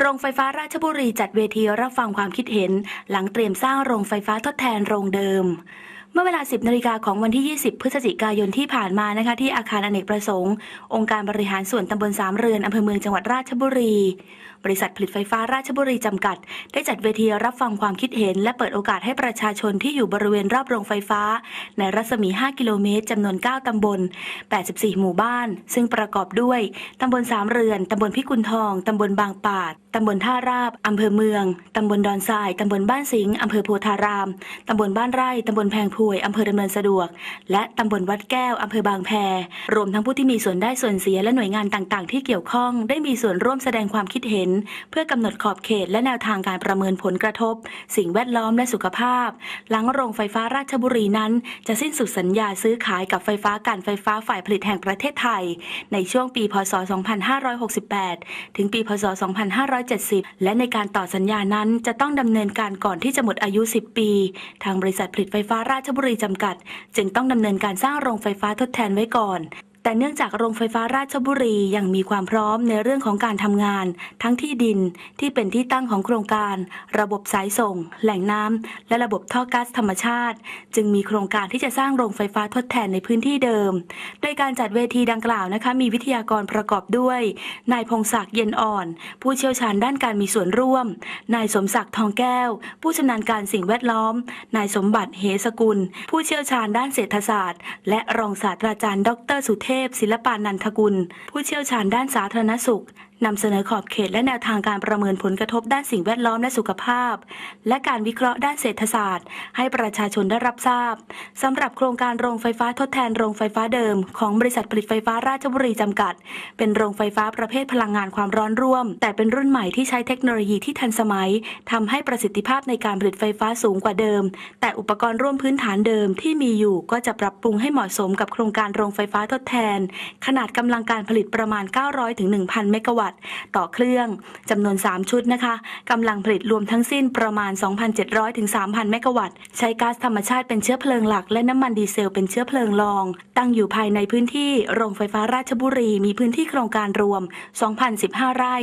โรงไฟฟ้าราชบุรีจัดเวทีรับฟังความคิดเห็น หลังเตรียมสร้างโรงไฟฟ้าทดแทนโรงเดิม เมื่อเวลา 10นาฬิกาของวันที่ 20 พฤศจิกายนที่ผ่านมานะคะ ที่อาคารอเนกประสงค์ องค์การบริหารส่วนตำบลสามเรือนอำเภอเมืองจังหวัดราชบุรี บริษัทผลิตไฟฟ้าราชบุรีจำกัด ได้จัดเวทีรับฟังความคิดเห็น และเปิดโอกาสให้ประชาชนที่อยู่บริเวณรอบโรงไฟฟ้า ในรัศมี 5 กิโลเมตรจำนวน 9 ตำบล 84 หมู่บ้าน ซึ่งประกอบด้วยตำบลสามเรือนตำบลพิกุลทองตำบลบางปาดตำบลท่าราบอำเภอเมืองตำบลดอนทรายตำบลบ้านสิงห์อำเภอโพธารามตำบลบ้านไร่ตำบลแพงพวยอำเภอดำเนินสะดวก และตำบลวัดแก้วอำเภอบางแพรวมทั้งผู้ที่มีส่วนได้ส่วนเสียและหน่วยงานต่างๆ ที่เกี่ยวข้อง ได้มีส่วนร่วมแสดงความคิดเห็น เพื่อกำหนดขอบเขตและแนวทางการประเมินผลกระทบ สิ่งแวดล้อมและสุขภาพ หลังโรงไฟฟ้าราชบุรีนั้น จะสิ้นสุดสัญญาซื้อขายกับไฟฟ้าการไฟฟ้าฝ่ายผลิตแห่งประเทศไทย ในช่วงปี พศ 2568 ถึงปี พศ 2570 และในการต่อสัญญานั้นจะต้องดำเนินการก่อนที่จะหมดอายุ 10 ปี ทางบริษัทผลิตไฟฟ้าราชบุรีจำกัด จึงต้องดำเนินการสร้างโรงไฟฟ้าทดแทนไว้ก่อน แต่เนื่องจากโรงไฟฟ้าราชบุรียังมีความพร้อมในเรื่องของการทำงาน ทั้งที่ดินที่เป็นที่ตั้งของโครงการ ระบบสายส่ง แหล่งน้ำและระบบท่อก๊าซธรรมชาติ จึงมีโครงการที่จะสร้างโรงไฟฟ้าทดแทนในพื้นที่เดิม โดยการจัดเวทีดังกล่าวนะคะมีวิทยากรประกอบด้วย นายพงศักดิ์เย็นอ่อน ผู้เชี่ยวชาญด้านการมีส่วนร่วม นายสมศักดิ์ทองแก้ว ผู้ชำนาญการสิ่งแวดล้อม นายสมบัติเหสกุล ผู้เชี่ยวชาญด้านเศรษฐศาสตร์ และรองศาสตราจารย์ ดรสุเทพ ศิลปานันทกุล ผู้เชี่ยวชาญด้านสาธารณสุข นำเสนอขอบเขตและแนวทางการประเมินผลกระทบด้านสิ่งแวดล้อมและสุขภาพ และการวิเคราะห์ด้านเศรษฐศาสตร์ ให้ประชาชนได้รับทราบสำหรับโครงการโรงไฟฟ้าทดแทนโรงไฟฟ้าเดิม ของบริษัทผลิตไฟฟ้าราชบุรีจำกัด เป็นโรงไฟฟ้าประเภทพลังงานความร้อนร่วม แต่เป็นรุ่นใหม่ที่ใช้เทคโนโลยีที่ทันสมัยทำให้ประสิทธิภาพในการผลิตไฟฟ้าสูงกว่าเดิม แต่อุปกรณ์ร่วมพื้นฐานเดิมที่มีอยู่ก็จะปรับปรุงให้เหมาะสมกับโครงการโรงไฟฟ้าทดแทน ขนาดกำลังการผลิตประมาณ 900ถึง1,000 เมกะวัตต์ต่อเครื่องจำนวน 3 ชุดนะคะกำลังผลิตรวมทั้งสิ้นประมาณ 2,700 ถึง 3,000 เมกะวัตต์ ใช้ก๊าซธรรมชาติเป็นเชื้อเพลิงหลัก และน้ำมันดีเซลเป็นเชื้อเพลิงรอง ตั้งอยู่ภายในพื้นที่โรงไฟฟ้าราชบุรี มีพื้นที่โครงการรวม 2,015 ไร่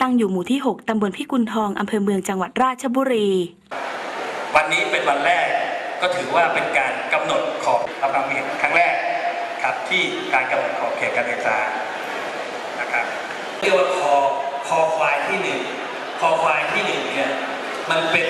ตั้งอยู่หมู่ที่ 6 ตำบลพิกุลทองอำเภอเมืองจังหวัดราชบุรี วันนี้เป็นวันแรกก็ถือว่าเป็นการกำหนดขอบรับความเห็นครั้งแรกครับที่การกำหนดขอบเขตการศึกษานะครับ เรียกว่าคอคอควายที่หนึ่งคอควายที่หนึ่งเนี่ยมันเป็น